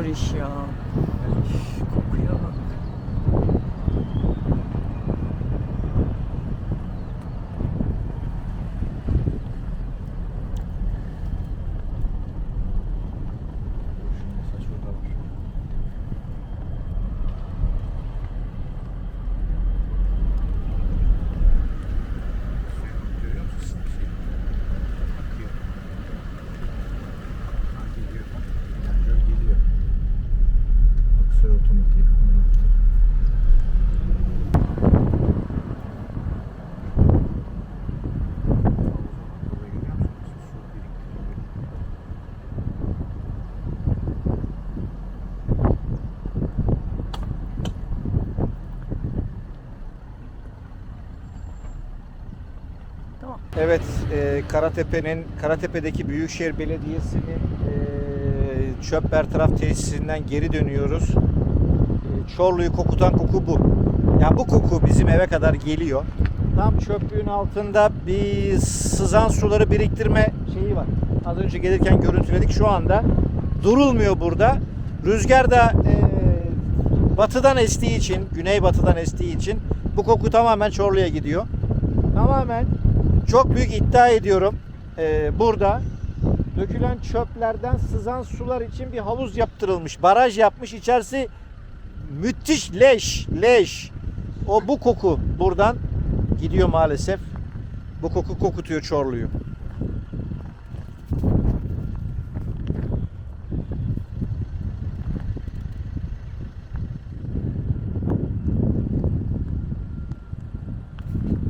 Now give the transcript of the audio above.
zor iş sure. Evet, e, Karatepe'nin, Karatepe'deki Büyükşehir Belediyesi'nin e, çöp bertaraf tesisinden geri dönüyoruz. E, Çorlu'yu kokutan koku bu. Yani bu koku bizim eve kadar geliyor. Tam çöplüğün altında bir sızan suları biriktirme şeyi var. Az önce gelirken görüntüledik. Şu anda durulmuyor burada. Rüzgar da e, batıdan estiği için, güneybatıdan estiği için bu koku tamamen Çorlu'ya gidiyor. Tamamen çok büyük iddia ediyorum. Ee, burada dökülen çöplerden sızan sular için bir havuz yaptırılmış. Baraj yapmış. İçerisi müthiş leş, leş. O bu koku buradan gidiyor maalesef. Bu koku kokutuyor Çorlu'yu.